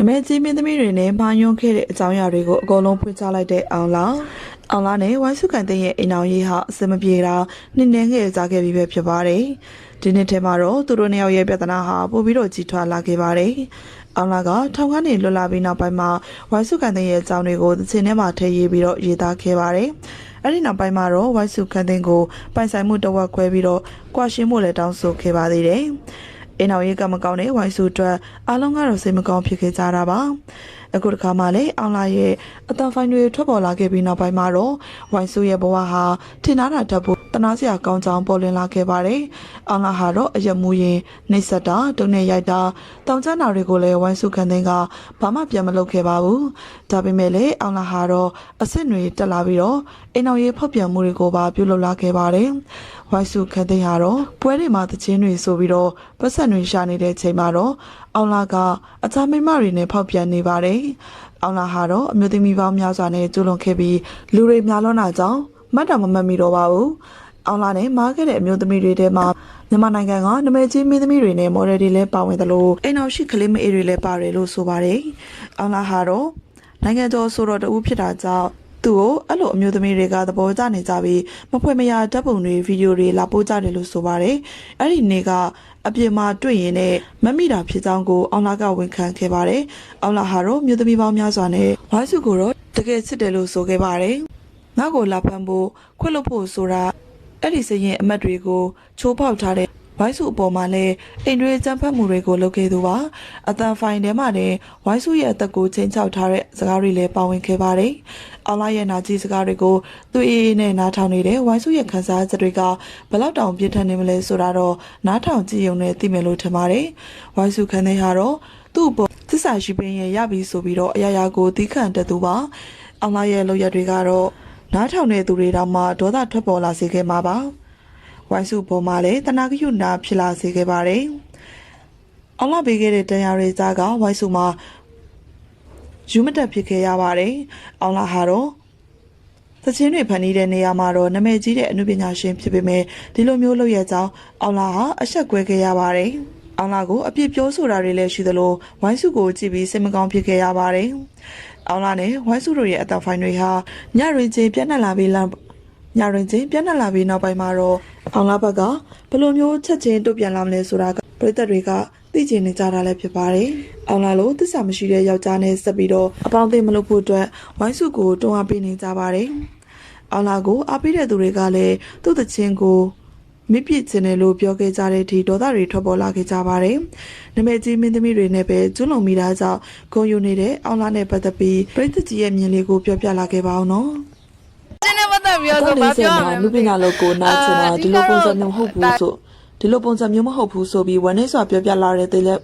နမဲကြီးမင်းသမီးတွေနဲ့မာယွန်းခဲ့တဲ့အကြောင်းအရာတွေကိုအကုန်လုံးဖွင့်ချလိုက်တဲ့အောင်လာအောင်လာနဲ့ဝိုင်းစုကန်တဲ့ရဲ့အိမ်အောင်ရေးဟာအစမပြေတာနှစ်နှင်းခဲ့ကြခဲ့ပြီးပဲဖြစ်ပါတယ်ဒီနှစ်ထဲမှာတော့သူတို့နှစ်ယောက်ရဲ့ပြဿနာဟာပိုပြီးတော့ကြီးထွားလာခဲ့ပါတယ်အောင်လာကထောင်ကနေလွတ်လာပြီးနောက်ပိုင်းမှာဝိုင်းစုကန်တဲ့ရဲ့အကြောင်းတွေကိုသင်ထဲမှာထည့်ရေးပြီးတော့ရေးသားခဲ့ပါတယ်အဲ့ဒီနောက်ပိုင်းမှာတော့ဝိုင်းစုကန်တဲ့ကိုပိုင်ဆိုင်မှုတစ်ဝက်ခွဲပြီးတော့ကွာရှင်းမှုလည်းတောင်းဆိုခဲ့ပါသေးတယ် အင်းအောင်ရေးကမကောင်းတဲ့ဝိုင်းစုအတွက်အားလုံးကတော့စိတ်မကောင်းဖြစ်ခဲ့ကြတာပါအခုတစ်ခါမှလည်းအောင်လာရဲ့အတန်ဖိုင်တွေထွက်ပေါ်လာခဲ့ပြီးနောက်ပိုင်းမှာတော့ဝိုင်းစုရဲ့ဘဝဟာထင်သားတာတက်ဖို့ တနာစရာကောင်းကြောင်းပေါ်လွင်လာခဲ့ပါတယ်အောင်လာဟာတော့အယက်မူရင်နှိပ်စက်တာတုံနဲ့ရိုက်တာတောင်ကျနာတွေကိုလည်းဝိုင်းစုခံတဲ့ကဘာမှပြန်မလုပ်ခဲ့ပါဘူးဒါပေမဲ့လည်းအောင်လာဟာတော့အစ်စ်တွေတက်လာပြီးတော့အိမ်အောင်ရေးဖောက်ပြန်မှုတွေကိုပါပြုလုပ်လာခဲ့ပါတယ်ဝိုင်းစုခံတဲ့ဟာတော့ပွဲတွေမှာတခြင်းတွေဆိုပြီးတော့ပတ်စံတွေရှာနေတဲ့ချိန်မှာတော့အောင်လာကအချားမိန်းမတွေနဲ့ဖောက်ပြန်နေပါတယ်။အောင်လာဟာတော့အမျိုးသမီးပေါင်းများစွာနဲ့ကျူးလွန်ခဲ့ပြီးလူတွေများလွန်းတာကြောင့် မှတ်တောင်မမှတ်မိတော့ပါဘူး။အောင်လာနဲ့မားခဲ့တဲ့အမျိုးသမီးတွေထဲမှာမြန်မာနိုင်ငံကနမဲကြီးမင်းသမီးတွေနဲ့မော်ဒယ်တွေလည်းပါဝင်သလိုအိမ်အောင်ရှိကလေးမအေးတွေလည်းပါတယ်လို့ဆိုပါတယ်။အောင်လာဟာတော့နိုင်ငံတော်ဆိုတော့တူဖြစ်တာကြောင့်သူ့ကိုအဲ့လိုအမျိုးသမီးတွေကသဘောကျနေကြပြီးမဖွယ်မရဓာတ်ပုံတွေဗီဒီယိုတွေလာပို့ကြတယ်လို့ဆိုပါတယ်။အဲ့ဒီနေ့ကအပြင်မှာတွေ့ရင်လည်းမမိတာဖြစ်ကြောင်းကိုအောင်လာကဝန်ခံခဲ့ပါတယ်။အောင်လာဟာတော့မြို့သမီးပေါင်းများစွာနဲ့ဝိုင်းစုကိုတော့တကယ်ချစ်တယ်လို့ဆိုခဲ့ပါတယ်။ ငါ့ကိုလာဖမ်းဖို့ခွင့်လွှတ်ဖို့ဆိုတာအဲ့ဒီစရင်အမတ်တွေကိုချိုးပေါက်ထားတဲ့ဝိုင်းစုအပေါ်မှာလည်းအိမ်တွေစံဖတ်မှုတွေကိုလုပ်ခဲ့သူပါအတန်ဖိုင်ထဲမှာလည်းဝိုင်းစုရဲ့အသက်ကိုချင်းချောက်ထားတဲ့စကားတွေလည်းပါဝင်ခဲ့ပါတယ်အောင်လာရဲ့နာကြီးစကားတွေကိုသူအေးအေးနဲ့နားထောင်နေတဲ့ဝိုင်းစုရဲ့ခန်းစားချက်တွေကဘယ်လောက်တောင်ပြင်းထန်နေမလဲဆိုတာတော့နားထောင်ကြည့်ရုံနဲ့သိမယ်လို့ထင်ပါတယ်ဝိုင်းစုခန်းတဲ့ဟာတော့သူ့အပေါ်သစ္စာရှိပင်ရဲ့ရပြီဆိုပြီးတော့အရာရာကိုသီးခံတတ်သူပါအောင်လာရဲ့လောက်ရက်တွေကတော့ နားထောင်တဲ့သူတွေတောင်မှဒေါသထွက်ပေါ်လာစေခဲ့မှာပါဝိုင်းစုပေါ်မှာလည်းတနာကရုဏာဖြစ်လာစေခဲ့ပါတယ်။အောင်လာပေးခဲ့တဲ့တရားတွေကြားကဝိုင်းစုမှာယူမတက်ဖြစ်ခဲ့ရပါတယ်။အောင်လာဟာတော့သချင်းတွေဖန်တီးတဲ့နေရာမှာတော့နာမည်ကြီးတဲ့အမှုပညာရှင်ဖြစ်ပေမဲ့ဒီလိုမျိုးလုပ်ရကြောင်းအောင်လာဟာအဆက်ကွဲခဲ့ရပါတယ်။အောင်လာကိုအပြစ်ပြောဆိုတာတွေလည်းရှိသလိုဝိုင်းစုကိုကြည့်ပြီးစိတ်မကောင်းဖြစ်ခဲ့ရပါတယ်။ အောင်လာနဲ့ဝိုင်းစုတို့ရဲ့အသက်ဖိုင်တွေဟာညရင်ချင်းပြတ်နှက်လာပြီးလာညရင်ချင်းပြတ်နှက်လာပြီးနောက်ပိုင်းမှာတော့အောင်လာဘက်ကဘယ်လိုမျိုးချက်ချင်းတုတ်ပြန်လာမလဲဆိုတာကပြည်သက်တွေကသိချင်နေကြတာလည်းဖြစ်ပါတယ်။အောင်လာလို့သစ္စာမရှိတဲ့ယောက်ျားနဲ့ဆက်ပြီးတော့အပေါင်းအသင်းမလုပ်ဖို့အတွက်ဝိုင်းစုကိုတွန်းအားပေးနေကြပါတယ်။အောင်လာကိုအားပေးတဲ့သူတွေကလည်းသူ့တခြင်းကို မိပြစ်ခြင်းတယ်လို့ပြောခဲ့ကြတဲ့အထိဒေါသတွေထွက်ပေါ်လာခဲ့ကြပါတယ်။နမဲကြီးမင်းသမီးတွေနဲ့ပဲကျွလွန်မိတာကြောင့်ဂုံယူနေတဲ့အောင်လာနဲ့ပတ်သက်ပြီးပြည်သက်ကြီးရဲ့မြင်လေးကိုပြောပြလာခဲ့ပါအောင်နော်။ကျင်းနေပတ်သက်ပြီးတော့ဆိုဘာပြောရမလဲလူပညာလို့ကိုနာချင်တာဒီလိုပုံစံမျိုးမဟုတ်ဘူးဆိုဒီလိုပုံစံမျိုးမဟုတ်ဘူးဆိုပြီးဝန်နေစွာပြောပြလာတဲ့တေလက်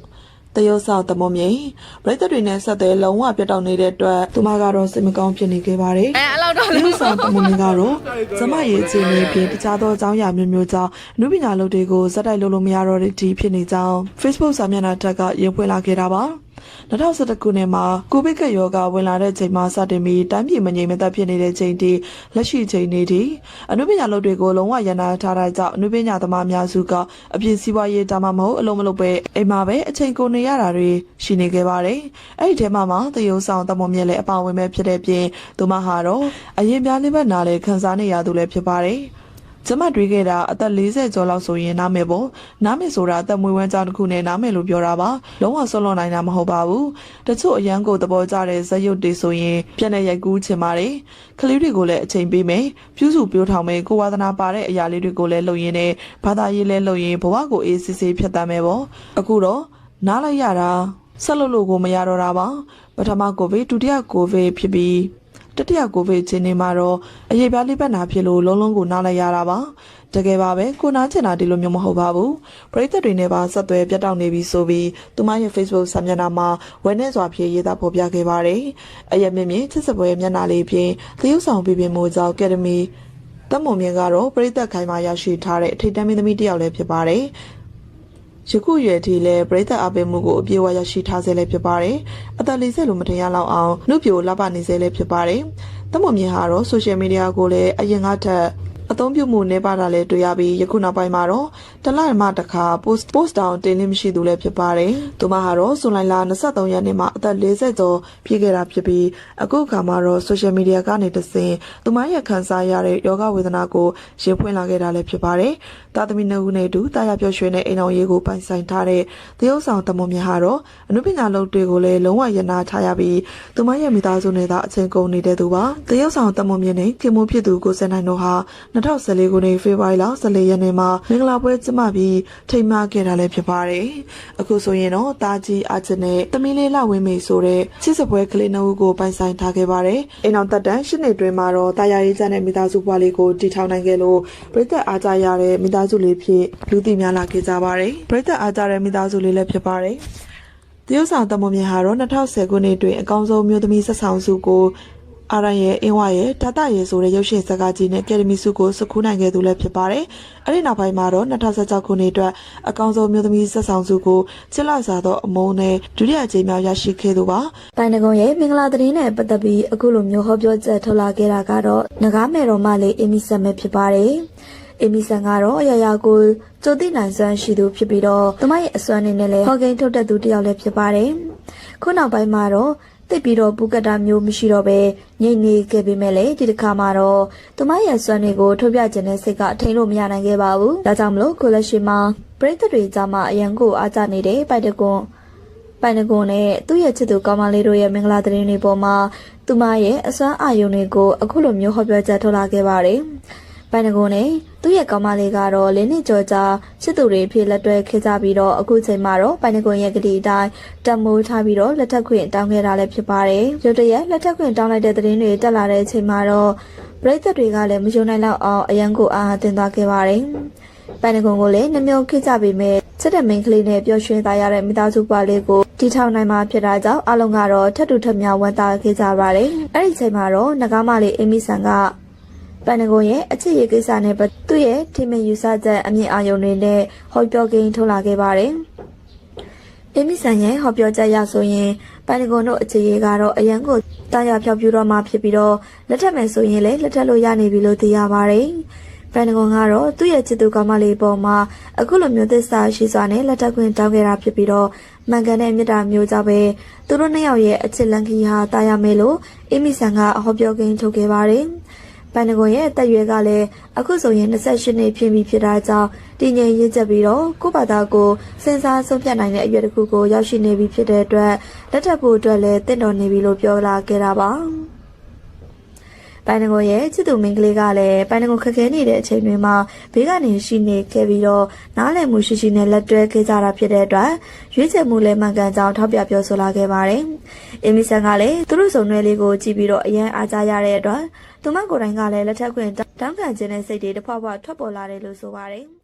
တယောဆောင်တမုံမြိန်ပရိသတ်တွေနဲ့ဆက်တဲ့လုံးဝပြတ်တောက်နေတဲ့အတွက်သူမကတော့စိတ်မကောင်းဖြစ်နေခဲ့ပါတယ်အဲအဲ့ လောက်တော့တယောဆောင်တမုံမြိန်ကတော့ဇမရဲ့အခြေအနေဖြင့်တခြားသောအကြောင်းအရာမျိုးမျိုးကြောင့်အနုပညာလုပ်တွေကိုဇက်တိုက်လုပ်လို့မရတော့တဲ့အထိဖြစ်နေကြောင်း Facebook စာမျက်နှာထက်ကရေးဖွင့်လာခဲ့တာပါ 2011ခုနှစ်မှာကိုဗစ်ကပ်ရောဂါဝင်လာတဲ့ချိန်မှာစတင်ပြီးတိုင်းပြည်မငြိမ်မသက်ဖြစ်နေတဲ့ချိန်ထိလက်ရှိချိန်တွေထိအနုပညာလုပ်တွေကိုလုံးဝရန်နာထားတဲ့ကြောင့်အနုပညာသမားအများစုကအပြည့်စည်းပွားရေးဒါမှမဟုတ်အလုံးမလုပ်ပဲအိမ်မှာပဲအချိန်ကုန်နေရတာတွေရှိနေခဲ့ပါတယ်။အဲ့ဒီထဲမှာမှသရုပ်ဆောင်တမွန်မြက်လည်းအပါဝင်ပဲဖြစ်တဲ့ပြင်သူမဟာတော့အရင်ပြားလေးဘက်နာလည်းခန်းစားနေရသူလည်းဖြစ်ပါတယ်။ ကျမတွေးခဲ့တာအသက်40ကျော်လောက်ဆိုရင်နားမယ်ပေါ့နားမယ်ဆိုတာအသက်မွေးဝမ်းကြောင်းတစ်ခုနဲ့နားမယ်လို့ပြောတာပါလုံးဝဆွလွန်နိုင်တာမဟုတ်ပါဘူးတချို့အရန်ကိုသဘောကျတဲ့ဇက်ရုပ်တွေဆိုရင်ပြန်နေရိုက်ကူးချင်ပါတယ်ကလေးတွေကိုလည်းအချိန်ပေးမယ်ပြုစုပြောထောင်မယ်ကိုဝါသနာပါတဲ့အရာလေးတွေကိုလည်းလုပ်ရင်းနဲ့ဘာသာရေးလည်းလုပ်ရင်ဘဝကိုအေးစစ်စစ်ဖြတ်တမ်းမယ်ပေါ့အခုတော့နားလိုက်ရတာဆက်လို့လို့ကိုမရတော့တာပါပထမကိုဗစ်ဒုတိယကိုဗစ်ဖြစ်ပြီး တတိယကိုဗစ်ချင်းနေမှာတော့အရေးပြားလေးပတ်နာဖြစ်လို့လုံးလုံးကိုနားလိုက်ရတာပါတကယ်ပါပဲကိုနားချင်တာဒီလိုမျိုးမဟုတ်ပါဘူးပရိသတ်တွေနဲ့ပါဆက်သွယ်ပြတ်တောက်နေပြီဆိုပြီးသူမရဲ့ Facebook စာမျက်နှာမှာဝယ်နေစွာဖြည့်ရေးသားဖော်ပြခဲ့ပါတယ်အရက်မြင့်မြင့်ချစ်စပွဲမျက်နှာလေးဖြင့်သရုပ်ဆောင်ပြပြမိုးကြောင့် Academy တမုံမြင့်ကတော့ပရိသတ်ခိုင်မာရရှိထားတဲ့အထိတ်တန်းမင်းသမီးတစ်ယောက်လည်းဖြစ်ပါတယ် ယခုရွယ်ထိလဲပရိသတ်အပင်မှုကိုအပြေအဝရရှိထားစေလည်းဖြစ်ပါတယ်။အသက်40လို့မထင်ရလောက်အောင်နှုတ်ပြိုလှပနေစေလည်းဖြစ်ပါတယ်။တမွန်မြင်ဟာတော့ဆိုရှယ်မီဒီယာကိုလည်းအရင်ကထက် အသုံးပြုမှုနေပါတာလည်းတွေ့ရပြီးယခုနောက်ပိုင်းမှာတော့တလမှတစ်ခါ post post down တင်လို့မရှိသူလည်းဖြစ်ပါတယ်။သူမဟာတော့ဇွန်လလ23ရက်နေ့မှာအသက်40ကျော်ပြည့်ခဲ့တာဖြစ်ပြီးအခုအခါမှာတော့ social media ကနေတဆင့်သူမရဲ့ခံစားရတဲ့ယောဂဝေဒနာကိုရင်ဖွင့်လာခဲ့တာလည်းဖြစ်ပါတယ်။သားသမီးနှစ်ဦးနဲ့အတူတာယာပြောရွှင်တဲ့အိမ်အောင်ရေးကိုပိုင်ဆိုင်ထားတဲ့သရုပ်ဆောင်တမွန်မြတ်ဟာတော့အနုပညာလုပ်တွေကိုလည်းလုံးဝရနာထားရပြီးသူမရဲ့မိသားစုနဲ့သာအချိန်ကုန်နေတဲ့သူပါ။သရုပ်ဆောင်တမွန်မြတ်နဲ့ခင်မိုးဖြစ်သူကိုစင်နိုင်တို့ဟာ2014ခုနှစ်ဖေဖော်ဝါရီလ14ရက်နေ့မှာမင်္ဂလာပွဲကျင်းပပြီးထိမ်းမှခဲ့တာလည်းဖြစ်ပါတယ်။အခုဆိုရင်တော့တာကြီးအချစ်နဲ့တမီးလေးလဝင်းမေဆိုတဲ့ချစ်စပွဲကလေးနှုတ်ကိုပိုင်ဆိုင်ထားခဲ့ပါတယ်။အိမ်အောင်တက်တန်းရှစ်နှစ်တွင်မှာတော့တာယာရေးချမ်းတဲ့မိသားစုဘွားလေးကိုတည်ထောင်နိုင်ခဲ့လို့ပြည်သက်အားကြရတဲ့မိသားစုလေးဖြစ်လူသိများလာခဲ့ကြပါတယ်။ပြည်သက်အားကြတဲ့မိသားစုလေးလည်းဖြစ်ပါတယ်။တရုတ်ဆောင်တမွန်မြဟာတော့2010ခုနှစ်တွင်အကောင်းဆုံးမျိုးသမီးဆက်ဆောင်စုကို အာရန်ရဲ့အင်းဝရဲ့တတရဲ့ဆိုတဲ့ရုပ်ရှင်ဇာတ်ကားကြီးနဲ့ကယ်ဒမီစုကိုစကူးနိုင်ခဲ့သူလည်းဖြစ်ပါတယ်။အဲဒီနောက်ပိုင်းမှာတော့2016ခုနှစ်အတွက်အကောင်းဆုံးမျိုးသမီးဆက်ဆောင်စုကိုချစ်လိုက်စားသောအမုန်းနဲ့ဒုတိယအကြိမ်မြောက်ရရှိခဲ့သူပါပိုင်နဂုံရဲ့မင်္ဂလာသတင်းနဲ့ပတ်သက်ပြီးအခုလိုမျိုးဟောပြောချက်ထုတ်လာခဲ့တာကတော့ငကားမယ်တော်မလေးအီမီဆန်ပဲဖြစ်ပါတယ်။အီမီဆန်ကတော့အရာရာကိုကြိုသိနိုင်စွမ်းရှိသူဖြစ်ပြီးတော့သူမရဲ့အစွမ်းနဲ့လည်းဟော်ဂိမ်းထုတ်တတ်သူတစ်ယောက်လည်းဖြစ်ပါတယ်။ခုနောက်ပိုင်းမှာတော့ တိတ်ပြီးတော့ပူကတာမျိုးမရှိတော့ပဲငြိမ့်နေခဲ့ပေမဲ့လေဒီတစ်ခါမှာတော့သူမရဲ့စွမ်းတွေကိုထုတ်ပြခြင်းနဲ့စိတ်ကအထိန်လို့မရနိုင်ခဲ့ပါဘူး။ဒါကြောင့်မလို့ကိုလက်ရှိမှာပရိသတ်တွေကြားမှာအရန်ကိုအားကြနေတဲ့ပိုက်တကွန်ပိုင်နကွန်နဲ့သူ့ရဲ့ချစ်သူကောင်းမလေးတို့ရဲ့မင်္ဂလာသတင်းတွေပေါ်မှာသူမရဲ့အစွမ်းအာရုံတွေကိုအခုလိုမျိုးဟောပြောချက်ထုတ်လာခဲ့ပါတယ်။ ပိုင်နကွန်နဲ့သူ့ရဲ့ကောင်းမလေးကတော့လင်းနှစ်ကျော်ကြာချစ်သူတွေဖြစ်လက်တွဲခဲ့ကြပြီးတော့အခုချိန်မှာတော့ပိုင်နကွန်ရဲ့ကတိအတိုင်းတတ်မိုးထားပြီးတော့လက်ထက်ခွင့်တောင်းခဲ့တာလည်းဖြစ်ပါတယ်။ရုတ်တရက်လက်ထက်ခွင့်တောင်းလိုက်တဲ့သတင်းတွေတက်လာတဲ့အချိန်မှာတော့ပရိသတ်တွေကလည်းမယုံနိုင်တော့အောင်အရန်ကိုအားအသင်သွားခဲ့ပါတယ်။ပိုင်နဂုံကိုလည်းနှမျိုးခိကြပေမဲ့စစ်တဲ့မိန်းကလေးနဲ့ပျော်ရွှင်သားရတဲ့မိသားစုပွားလေးကိုတီထောင်နိုင်မှာဖြစ်တာကြောင့်အလုံးကတော့ထပ်တူထပ်မြောက်ဝန်တာခဲ့ကြပါတယ်။အဲ့ဒီချိန်မှာတော့နဂါမလေးအီမီဆန်က ပိုင်နဂုံရဲ့အချစ်ရေးကိစ္စနဲ့ပတ်သူ့ရဲ့ထင်မြင်ယူဆချက်အမြင့်အာရုံတွေနဲ့ဟောပြောကိန်းထုတ်လာခဲ့ပါတယ်။အီမီဆန်ရဲ့ဟောပြောချက်အရဆိုရင်ပိုင်နဂုံတို့အခြေရေးကတော့အရန်ကိုတာယာဖြောက်ပြူတော့မှဖြစ်ပြီးတော့လက်ထက်မယ်ဆိုရင်လည်းလက်ထက်လို့ရနေပြီလို့သိရပါတယ်။ပန်နဂွန်ကတော့သူ့ရဲ့ချစ်သူကောင်းမလေးပေါ်မှာအခုလိုမျိုးသစ္စာရှိစွာနဲ့လက်ထပ်ခွင့်တောင်းခဲ့တာဖြစ်ပြီးတော့မှန်ကန်တဲ့မေတ္တာမျိုးကြောင့်ပဲသူတို့နှစ်ယောက်ရဲ့အချစ်လန်ခီဟာတာယာမယ်လို့အီမီဆန်ကဟောပြောကိန်းထုတ်ခဲ့ပါတယ်။ ပန်နဂွန်ရဲ့အသက်အရွယ်ကလည်းအခုဆိုရင်28နှစ်ပြည့်ပြီဖြစ်တာကြောင့်တည်ငြိမ်ရင့်ကျက်ပြီးတော့ကိုယ့်ဘာသာကိုစဉ်းစားဆုံးဖြတ်နိုင်တဲ့အရွယ်တစ်ခုကိုရောက်ရှိနေပြီဖြစ်တဲ့အတွက်လက်ထပ်ဖို့အတွက်လည်းတင့်တော်နေပြီလို့ပြောလာခဲ့တာပါ။ ပိုင်နဂိုရဲ့ချစ်သူမင်းကလေးကလည်းပိုင်နဂိုခက်ခဲနေတဲ့အချိန်တွေမှာဘေးကနေရှိနေခဲ့ပြီးတော့နားလည်မှုရှိရှိနဲ့လက်တွဲခဲ့ကြတာဖြစ်တဲ့အတွက်ရွေးချယ်မှုလည်းမှန်ကန်ကြောင်းထောက်ပြပြောဆိုလာခဲ့ပါတယ်။အင်မီဆန်ကလည်းသူတို့စုံတွဲလေးကိုကြည့်ပြီးတော့အရန်အားကြရတဲ့အတွက်သူမကိုယ်တိုင်ကလည်းလက်ထက်ခွင့်တောင်းခံခြင်းနဲ့စိတ်တွေတစ်ဖွာဖွာထွက်ပေါ်လာတယ်လို့ဆိုပါတယ်။